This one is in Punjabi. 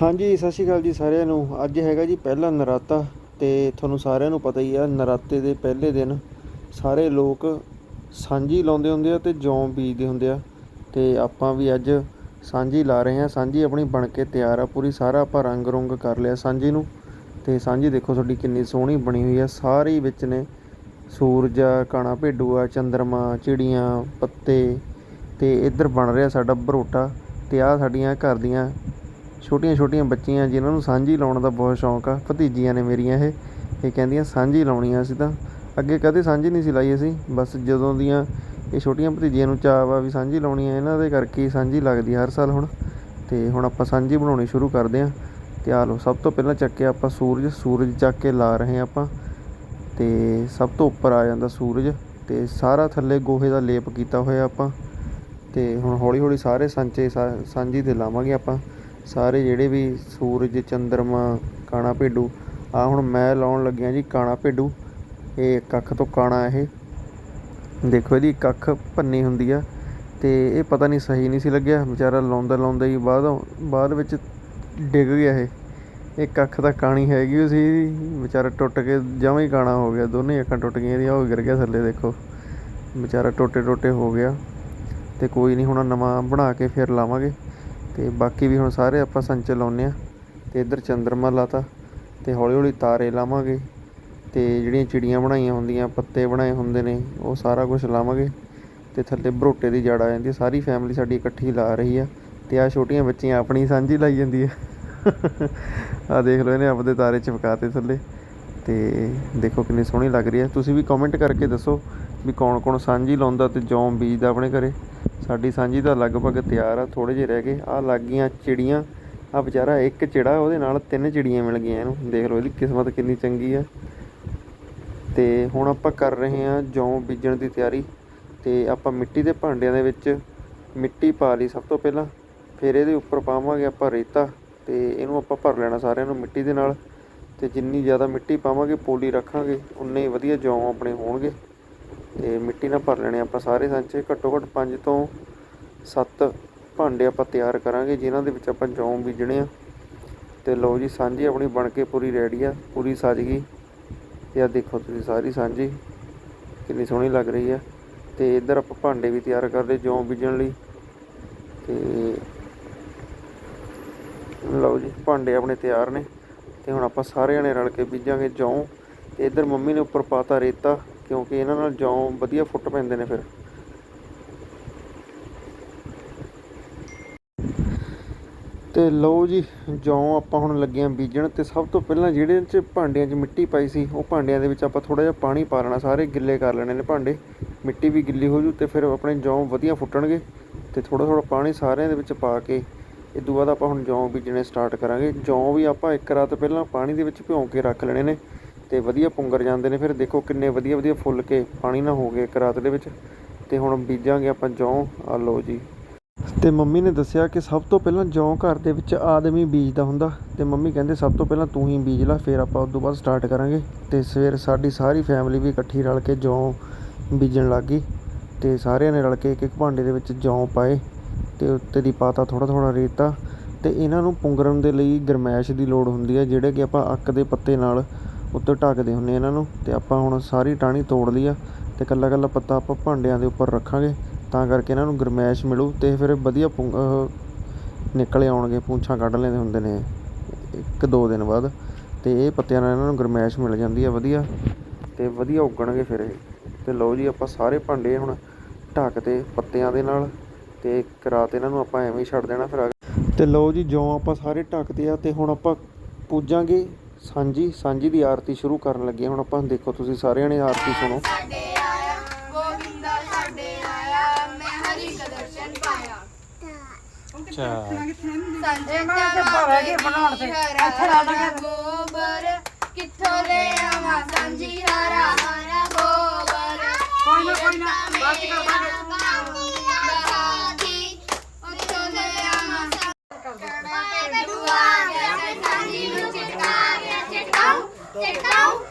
ਹਾਂਜੀ, ਸਤਿ ਸ਼੍ਰੀ ਅਕਾਲ ਜੀ ਸਾਰਿਆਂ ਨੂੰ। ਅੱਜ ਹੈਗਾ ਜੀ ਪਹਿਲਾ ਨਰਾਤਾ ਤੇ ਤੁਹਾਨੂੰ ਸਾਰਿਆਂ ਨੂੰ ਪਤਾ ਹੀ ਆ, ਨਰਾਤੇ ਦੇ ਪਹਿਲੇ ਦਿਨ ਸਾਰੇ ਲੋਕ ਸਾਂਝੀ ਲਾਉਂਦੇ ਹੁੰਦੇ ਆ ਤੇ ਜੌਂ ਬੀਜਦੇ ਹੁੰਦੇ ਆ। ਤੇ ਆਪਾਂ ਵੀ ਅੱਜ ਸਾਂਝੀ ਲਾ ਰਹੇ ਹਾਂ ਸਾਂਝੀ ਆਪਣੀ ਬਣ ਕੇ ਤਿਆਰ ਆ, ਪੂਰੀ ਸਾਰਾ ਆਪਾਂ ਰੰਗ ਰੁੰਗ ਕਰ ਲਿਆ ਸਾਂਝੀ ਨੂੰ। ਤੇ ਸਾਂਝੀ ਦੇਖੋ ਤੁਹਾਡੀ ਕਿੰਨੀ ਸੋਹਣੀ ਬਣੀ ਹੋਈ ਆ। ਸਾਰੇ ਵਿੱਚ ਨੇ ਸੂਰਜ ਆ ਕਾਣਾ ਭੇਡੂਆ ਚੰਦਰਮਾ, ਚਿੜੀਆਂ, ਪੱਤੇ ਤੇ ਇੱਧਰ ਬਣ ਰਿਹਾ ਸਾਡਾ ਬਰੋਟਾ ਤੇ ਆ ਸਾਡੀਆਂ ਘਰ ਦੀਆਂ ਛੋਟੀਆਂ ਛੋਟੀਆਂ ਬੱਚੀਆਂ ਜਿਨ੍ਹਾਂ ਨੂੰ ਸਾਂਝੀ ਲਾਉਣ ਦਾ ਬਹੁਤ ਸ਼ੌਂਕ ਆ, ਭਤੀਜੀਆਂ ਨੇ ਮੇਰੀਆਂ ਇਹ ਇਹ ਕਹਿੰਦੀਆਂ ਸਾਂਝੀ ਲਾਉਣੀ ਆ ਅਸੀਂ ਤਾਂ। ਅੱਗੇ ਕਦੇ ਸਾਂਝੀ ਨਹੀਂ ਸੀ ਲਾਈ ਅਸੀਂ, ਬਸ ਜਦੋਂ ਦੀਆਂ ਇਹ ਛੋਟੀਆਂ ਭਤੀਜੀਆਂ ਨੂੰ ਚਾਅ ਵਾ ਵੀ ਸਾਂਝੀ ਲਾਉਣੀ ਆ ਇਹਨਾਂ ਦੇ ਕਰਕੇ ਹੀ ਸਾਂਝੀ ਲੱਗਦੀ ਹਰ ਸਾਲ ਹੁਣ। ਤੇ ਹੁਣ ਆਪਾਂ ਸਾਂਝੀ ਬਣਾਉਣੀ ਸ਼ੁਰੂ ਕਰਦੇ ਹਾਂ। ਤੇ ਆ ਲਓ, ਸਭ ਤੋਂ ਪਹਿਲਾਂ ਚੱਕਿਆ ਆਪਾਂ ਸੂਰਜ ਸੂਰਜ ਚੱਕ ਕੇ ਲਾ ਰਹੇ ਹਾਂ ਆਪਾਂ। ਤੇ ਸਭ ਤੋਂ ਉੱਪਰ ਆ ਜਾਂਦਾ ਸੂਰਜ, ਤੇ ਸਾਰਾ ਥੱਲੇ ਗੋਹੇ ਦਾ ਲੇਪ ਕੀਤਾ ਹੋਇਆ ਆਪਾਂ। ਤੇ ਹੁਣ ਹੌਲੀ ਹੌਲੀ ਸਾਰੇ ਸਾਂਚੇ ਸਾ- ਸਾਂਝੀ ਤੇ ਲਾਵਾਂਗੇ ਆਪਾਂ। ਸਾਰੇ ਜਿਹੜੇ ਵੀ ਸੂਰਜ, ਚੰਦਰਮਾ, ਕਾਣਾ ਭੇਡੂ ਆ ਹੁਣ ਮੈਂ ਲਾਉਣ ਲੱਗਿਆ ਜੀ ਕਾਣਾ ਭੇਡੂ। ਇਹ ਇੱਕ ਅੱਖ ਤੋਂ ਕਾਣਾ ਇਹ। ਦੇਖੋ ਇਹਦੀ ਕੱਖ ਭੰਨੀ ਹੁੰਦੀ ਆ ਤੇ ਇਹ ਪਤਾ ਨਹੀਂ ਸਹੀ ਨਹੀਂ ਸੀ ਲੱਗਿਆ। ਵਿਚਾਰਾ ਲਾਉਂਦਾ ਲਾਉਂਦਾ ਹੀ ਬਾਅਦ ਬਾਅਦ ਵਿੱਚ ਡਿੱਗ ਗਿਆ ਇਹ। ਇੱਕ ਅੱਖ ਤਾਂ ਕਾਣੀ ਹੈਗੀ ਓ ਸੀ। ਇਹਦੀ ਵਿਚਾਰਾ ਟੁੱਟ ਕੇ ਜਮਾਂ ਹੀ ਕਾਣਾ ਹੋ ਗਿਆ। ਦੋਨੇ ਅੱਖਾਂ ਟੁੱਟ ਗਈਆਂ ਇਹਦੀਆਂ, ਉਹ ਗਿਰ ਗਿਆ ਥੱਲੇ ਦੇਖੋ। ਵਿਚਾਰਾ ਟੋਟੇ ਟੋਟੇ ਹੋ ਗਿਆ। ਤੇ ਕੋਈ ਨਹੀਂ ਹੁਣ ਨਵਾਂ ਬਣਾ ਕੇ ਫਿਰ ਲਾਵਾਂਗੇ। ਤੇ ਬਾਕੀ ਵੀ ਹੁਣ ਸਾਰੇ ਆਪਾਂ ਸੰਚੇ ਲਾਉਨੇ ਆ ਤੇ ਇੱਧਰ ਚੰਦਰਮਾ ਲਾਤਾ ਤੇ ਹੌਲੀ ਹੌਲੀ ਤਾਰੇ ਲਾਵਾਂਗੇ। ਤੇ ਜਿਹੜੀਆਂ ਚਿੜੀਆਂ ਬਣਾਈਆਂ ਹੁੰਦੀਆਂ, ਪੱਤੇ ਬਣਾਏ ਹੁੰਦੇ ਨੇ, ਉਹ ਸਾਰਾ ਕੁਝ ਲਾਵਾਂਗੇ। ਤੇ ਥੱਲੇ ਬਰੋਟੇ ਦੀ ਜੜ ਆ ਜਾਂਦੀ ਸਾਰੀ ਫੈਮਿਲੀ ਸਾਡੀ ਇਕੱਠੀ ਲਾ ਰਹੀ ਆ। ਤੇ ਆ ਛੋਟੀਆਂ ਬੱਚੀਆਂ ਆਪਣੀ ਸਾਂਝੀ ਲਾਈ ਜਾਂਦੀ ਆ। ਆ ਦੇਖ ਲਓ ਇਹਨੇ ਆਪਦੇ ਤਾਰੇ ਚਿਪਕਾਤੇ ਥੱਲੇ। ਤੇ ਦੇਖੋ ਕਿੰਨੀ ਸੋਹਣੀ ਲੱਗ ਰਹੀ ਹੈ ਤੁਸੀਂ ਵੀ ਕਮੈਂਟ ਕਰਕੇ ਦੱਸੋ ਵੀ ਕੌਣ ਕੌਣ ਸਾਂਝੀ ਲਾਉਂਦਾ ਤੇ ਜੌਂ ਬੀਜਦਾ ਆਪਣੇ ਘਰੇ। ਸਾਡੀ ਸਾਂਝੀ ਤਾਂ ਲਗਭਗ ਤਿਆਰ ਆ ਥੋੜੇ ਜਿਹੇ ਰਹਿ ਗਏ। ਆ ਲੱਗ ਗਈਆਂ ਚਿੜੀਆਂ। ਆ ਵਿਚਾਰਾ ਇੱਕ ਚਿੜਾ, ਉਹਦੇ ਨਾਲ ਤਿੰਨ ਚਿੜੀਆਂ ਮਿਲ ਗਈਆਂ ਇਹਨੂੰ। ਦੇਖ ਲਓ ਇਹਦੀ ਕਿਸਮਤ ਕਿੰਨੀ ਚੰਗੀ ਆ। ਤੇ ਹੁਣ ਆਪਾਂ ਕਰ ਰਹੇ ਹਾਂ ਜੌਂ ਬੀਜਣ ਦੀ ਤਿਆਰੀ। ਤੇ ਆਪਾਂ ਮਿੱਟੀ ਦੇ ਭਾਂਡਿਆਂ ਦੇ ਵਿੱਚ ਮਿੱਟੀ ਪਾ ਲਈ ਸਭ ਤੋਂ ਪਹਿਲਾਂ। ਫਿਰ ਇਹਦੇ ਉੱਪਰ ਪਾਵਾਂਗੇ ਆਪਾਂ ਰੇਤਾ। ਤੇ ਇਹਨੂੰ ਆਪਾਂ ਭਰ ਲੈਣਾ ਸਾਰਿਆਂ ਨੂੰ ਮਿੱਟੀ ਦੇ ਨਾਲ। ਤੇ ਜਿੰਨੀ ਜ਼ਿਆਦਾ ਮਿੱਟੀ ਪਾਵਾਂਗੇ, ਪੋਲੀ ਰੱਖਾਂਗੇ। ਉਨੇ ਹੀ ਵਧੀਆ ਜੌਂ ਆਪਣੇ ਹੋਣਗੇ। ਤੇ ਮਿੱਟੀ ਨਾਲ ਭਰ ਲੈਣੇ ਆਪਾਂ ਸਾਰੇ ਸਾਂਚੇ। ਘੱਟੋ ਘੱਟ 5 ਤੋਂ 7 ਭਾਂਡੇ ਆਪਾਂ ਤਿਆਰ ਕਰਾਂਗੇ, ਜਿਨ੍ਹਾਂ ਦੇ ਵਿੱਚ ਆਪਾਂ ਜੌਂ ਬੀਜਣੇ ਆ। ਤੇ ਲਓ ਜੀ, ਸਾਂਝੀ ਆਪਣੀ ਬਣ ਕੇ ਪੂਰੀ ਰੈਡੀ ਆ, ਪੂਰੀ ਸਜ ਗਈ ਤੇ ਆ ਦੇਖੋ ਤੁਸੀਂ ਸਾਰੀ ਸਾਂਝੀ, ਕਿੰਨੀ ਸੋਹਣੀ ਲੱਗ ਰਹੀ ਆ। ਤੇ ਇੱਧਰ ਆਪਾਂ ਭਾਂਡੇ ਵੀ ਤਿਆਰ ਕਰਦੇ ਜੌਂ ਬੀਜਣ ਲਈ। ਤੇ ਲਓ ਜੀ, ਭਾਂਡੇ ਆਪਣੇ ਤਿਆਰ ਨੇ। ਤੇ ਹੁਣ ਆਪਾਂ ਸਾਰੇ ਜਣੇ ਰਲ ਕੇ ਬੀਜਾਂਗੇ ਜੌਂ। ਤੇ ਇੱਧਰ ਮੰਮੀ ਨੇ ਉੱਪਰ ਪਾਤਾ ਰੇਤਾ। ਕਿਉਂਕਿ ਇਹਨਾਂ ਨਾਲ ਜੌਂ ਵਧੀਆ ਫੁੱਟ ਪੈਂਦੇ ਨੇ ਫਿਰ। ਤੇ ਲਓ ਜੀ, ਜੌਂ ਆਪਾਂ ਹੁਣ ਲੱਗੇ ਆਂ ਬੀਜਣ ਤੇ ਸਭ ਤੋਂ ਪਹਿਲਾਂ ਜਿਹੜੇ ਚ ਭਾਂਡਿਆਂ 'ਚ ਮਿੱਟੀ ਪਾਈ ਸੀ, ਉਹ ਭਾਂਡਿਆਂ ਦੇ ਵਿੱਚ ਆਪਾਂ ਥੋੜਾ ਜਿਹਾ ਪਾਣੀ ਪਾ ਲੈਣਾ, ਸਾਰੇ ਗਿੱਲੇ ਕਰ ਲੈਣੇ ਨੇ ਭਾਂਡੇ। ਮਿੱਟੀ ਵੀ ਗਿੱਲੀ ਹੋ ਜੂ ਤੇ ਫਿਰ ਆਪਣੇ ਜੌਂ ਵਧੀਆ ਫੁੱਟਣਗੇ ਤੇ ਥੋੜਾ ਥੋੜਾ ਪਾਣੀ ਸਾਰਿਆਂ ਦੇ ਵਿੱਚ ਪਾ ਕੇ ਇਹ ਤੋਂ ਬਾਅਦ ਆਪਾਂ ਹੁਣ ਜੌਂ ਬੀਜਣੇ ਸਟਾਰਟ ਕਰਾਂਗੇ। ਜੌਂ ਵੀ ਆਪਾਂ ਇੱਕ ਰਾਤ ਪਹਿਲਾਂ ਪਾਣੀ ਦੇ ਵਿੱਚ ਭਿਉਂ ਕੇ ਰੱਖ ਲੈਣੇ ਨੇ। ਤੇ ਵਧੀਆ ਪੁੰਗਰ ਜਾਂਦੇ ਨੇ। ਫਿਰ ਦੇਖੋ ਕਿੰਨੇ ਵਧੀਆ ਵਧੀਆ ਫੁੱਲ ਕੇ ਪਾਣੀ ਨਾ ਹੋ ਗਏ ਇੱਕ ਰਾਤ ਦੇ ਵਿੱਚ। ਤੇ ਹੁਣ ਬੀਜਾਂਗੇ ਆਪਾਂ ਜੌਂ। ਆ ਲਓ ਜੀ। ਤੇ ਮੰਮੀ ਨੇ ਦੱਸਿਆ ਕਿ ਸਭ ਤੋਂ ਪਹਿਲਾਂ ਜੌਂ ਘਰ ਦੇ ਵਿੱਚ ਆਦਮੀ ਬੀਜਦਾ ਹੁੰਦਾ। ਤੇ ਮੰਮੀ ਕਹਿੰਦੇ ਸਭ ਤੋਂ ਪਹਿਲਾਂ ਤੂੰ ਹੀ ਬੀਜ ਲੈ, ਫਿਰ ਆਪਾਂ ਉਸ ਤੋਂ ਬਾਅਦ ਸਟਾਰਟ ਕਰਾਂਗੇ। ਤੇ ਸਵੇਰ ਸਾਡੀ ਸਾਰੀ ਫੈਮਿਲੀ ਵੀ ਇਕੱਠੀ ਰਲ ਕੇ ਜੌਂ ਬੀਜਣ ਲੱਗ ਗਈ। ਤੇ ਸਾਰਿਆਂ ਨੇ ਰਲ ਕੇ ਇੱਕ ਇੱਕ ਭਾਂਡੇ ਦੇ ਵਿੱਚ ਜੌਂ ਪਾਏ। ਤੇ ਉੱਤੇ ਦੀ ਪਾਤਾ ਥੋੜਾ ਥੋੜਾ ਰੇਤਾ। ਤੇ ਇਹਨਾਂ ਨੂੰ ਪੁੰਗਰਨ ਦੇ ਲਈ ਗਰਮੈਸ਼ ਦੀ ਲੋੜ ਹੁੰਦੀ ਹੈ, ਜਿਹੜੇ ਕਿ ਆਪਾਂ ਅੱਕ ਦੇ ਪੱਤੇ ਨਾਲ ਉੱਤੇ ਢੱਕਦੇ ਹੁੰਨੇ ਇਹਨਾਂ ਨੂੰ ਤੇ ਆਪਾਂ ਹੁਣ ਸਾਰੀ ਟਾਹਣੀ ਤੋੜ ਲਈ ਆ ਤੇ ਕੱਲਾ ਕੱਲਾ ਪੱਤਾ ਆਪਾਂ ਭਾਂਡਿਆਂ ਦੇ ਉੱਪਰ ਰੱਖਾਂਗੇ ਤਾਂ ਕਰਕੇ ਇਹਨਾਂ ਨੂੰ ਗਰਮੈਸ਼ ਮਿਲੂ ਤੇ ਫਿਰ ਵਧੀਆ ਪੁੰਗ ਅਹ, ਨਿਕਲ ਆਉਣਗੇ, ਪੂੰਛਾਂ ਕੱਢ ਲੈਂਦੇ ਹੁੰਦੇ ਨੇ ਇੱਕ ਦੋ ਦਿਨ ਬਾਅਦ ਤੇ ਇਹ ਪੱਤਿਆਂ ਨਾਲ ਇਹਨਾਂ ਨੂੰ ਗਰਮੈਸ਼ ਮਿਲ ਜਾਂਦੀ ਆ ਵਧੀਆ ਤੇ ਵਧੀਆ ਉੱਗਣਗੇ ਫਿਰ ਇਹ। ਤੇ ਲਓ ਜੀ ਆਪਾਂ ਸਾਰੇ ਭਾਂਡੇ ਹੁਣ ਢੱਕ ਤੇ ਪੱਤਿਆਂ ਦੇ ਨਾਲ ਤੇ ਇੱਕ ਰਾਤ ਇਹਨਾਂ ਨੂੰ ਆਪਾਂ ਐਵੇਂ ਹੀ ਛੱਡ ਦੇਣਾ ਫਿਰ ਅਗ- ਤੇ ਲਓ ਜੀ ਜਿਉਂ ਆਪਾਂ ਸਾਰੇ ਢੱਕਦੇ ਆ ਤੇ ਹੁਣ ਆਪਾਂ ਪੂਜਾਂਗੇ ਸਾਂਝੀ ਸਾਂਝੀ ਦੀ ਆਰਤੀ ਸ਼ੁਰੂ ਕਰਨ ਲੱਗੇ। ਹੁਣ ਆਪਾਂ ਦੇਖੋ ਤੁਸੀਂ ਸਾਰਿਆਂ ਨੇ ਆਰਤੀ ਸੁਣੋ। ਸਾਡੇ ਆਇਆ ਗੋਬਿੰਦਾ ਸਾਡੇ ਆਇਆ ਮੈਂ ਹਰੀ ਦਾ ਦਰਸ਼ਨ ਪਾਇਆ ਸੰਜੇ ਤੇ ਭਾਵੇਂ ਕੀ ਬਣਾਉਣ ਤੇ। ਇੱਥੇ ਲਾ ਲਾਂਗੇ। ਗੋਬਰ ਕਿੱਥੋਂ ਲੈ ਆਵਾਂ? ਸੰਜੀ ਹਰਾ 剪刀。